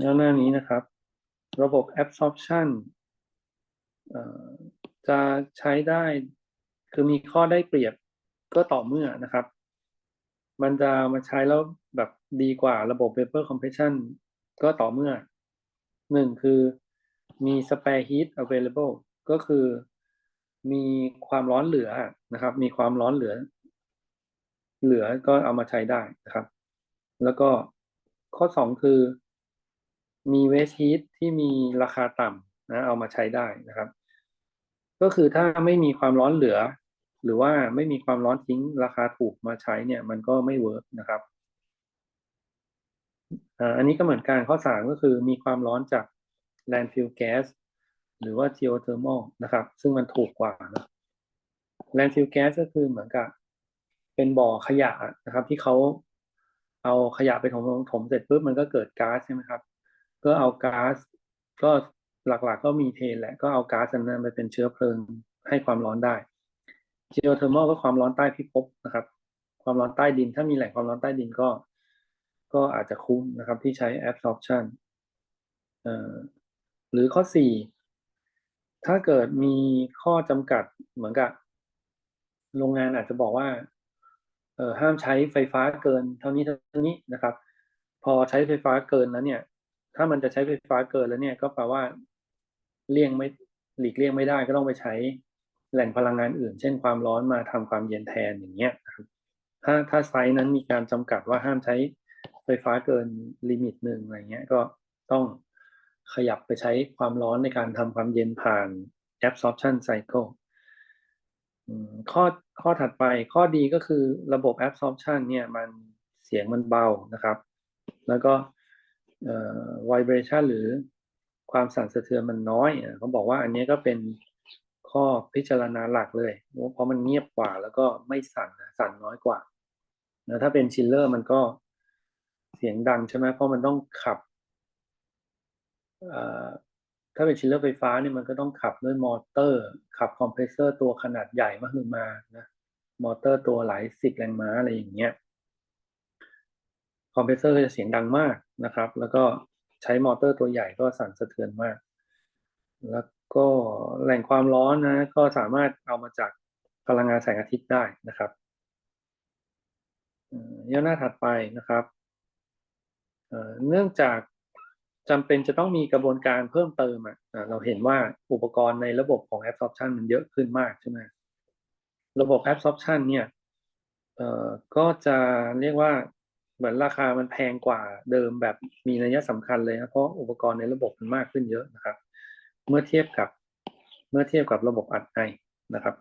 แล้วหน้านี้นะครับ ระบบ absorption จะใช้ได้ คือมีข้อได้เปรียบก็ต่อเมื่อนะครับ มันจะมาใช้แล้วแบบดีกว่าระบบ vapor compression ก็ต่อเมื่อหนึ่งคือมี spare heat available ก็คือมีความร้อนเหลือนะครับ มีความร้อนเหลือ เหลือก็เอามาใช้ได้นะครับ แล้วก็ข้อสองคือ มี waste heat ที่มีราคาต่ำนะเอามาใช้ได้นะครับ ก็คือถ้าไม่มีความร้อนเหลือ หรือว่าไม่มีความร้อนทิ้งราคาถูกมาใช้เนี่ย มันก็ไม่เวิร์กนะครับอันนี้ก็เหมือนกันข้อสามก็คือมีความร้อนจาก landfill gas หรือว่า geothermal นะครับ ซึ่งมันถูกกว่านะ landfill gas ก็คือเหมือนกับ เป็นบ่อขยะนะครับ ที่เขาเอาขยะไปถมถมเสร็จปุ๊บมันก็เกิดก๊าซใช่ไหมครับ ก็เอาก๊าซก็หลักๆกก็มีเทนแหละก็เอาก๊าซนั้นไปเป็นเชื้อเพลิงให้ความร้อนได้ geothermal ก็ความร้อนใต้พิภพนะครับ ความร้อนใต้ดินถ้ามีแหล่งความร้อนใต้ดินก็ ก็อาจจะคุ้มนะครับที่ใช้ absorption หรือข้อสี่ถ้าเกิดมีข้อจำกัดเหมือนกับ โรงงานอาจจะบอกว่าเออห้ามใช้ไฟฟ้าเกินเท่านี้เท่านี้นะครับ พอใช้ไฟฟ้าเกินแล้วเนี่ย ถ้ามันจะใช้ไฟฟ้าเกินแล้วเนี่ยก็แปลว่าเลี่ยงไม่หลีกเลี่ยงไม่ได้ก็ต้องไปใช้แหล่งพลังงานอื่น เช่นความร้อนมาทำความเย็นแทนอย่างเงี้ยครับถ้าถ้าไซส์นั้นมีการจำกัดว่าห้ามใช้ไฟฟ้าเกินลิมิตหนึ่งอะไรเงี้ยก็ต้องขยับไปใช้ความร้อนในการทำความเย็นผ่าน absorption cycle ข้อข้อถัดไปข้อดีก็คือระบบ absorption เนี่ยมันเสียงมันเบานะครับ แล้วก็ vibration หรือความสั่นสะเทือนมันน้อยเขาบอกว่าอันนี้ก็เป็นข้อพิจารณาหลักเลย เพราะมันเงียบกว่าแล้วก็ไม่สั่นสั่นน้อยกว่าแล้วถ้าเป็นชิลเลอร์มันก็เสียงดังใช่ไหมเพราะมันต้องขับถ้าเป็นชิลเลอร์ไฟฟ้าเนี่ยมันก็ต้องขับด้วยมอเตอร์ ขับคอมเพรสเซอร์ตัวขนาดใหญ่มากขึ้นมานะมอเตอร์ตัวหลายสิบแรงม้าอะไรอย่างเงี้ย คอมเพรสเซอร์จะเสียงดังมากนะครับ แล้วก็ใช้มอเตอร์ตัวใหญ่ก็สั่นสะเทือนมาก แล้วก็แหล่งความร้อนนะก็สามารถเอามาจากพลังงานแสงอาทิตย์ได้นะครับย่อหน้าถัดไปนะครับเนื่องจากจำเป็นจะต้องมีกระบวนการเพิ่มเติมอะเราเห็นว่าอุปกรณ์ในระบบของ absorption มันเยอะขึ้นมากใช่ไหมระบบ absorption เนี่ยเอ่อก็จะเรียกว่า เหมือนราคามันแพงกว่าเดิมแบบมีนัยสำคัญเลยนะเพราะอุปกรณ์ในระบบมันมากขึ้นเยอะนะครับ เมื่อเทียบกับเมื่อเทียบกับระบบอัดไอนะครับ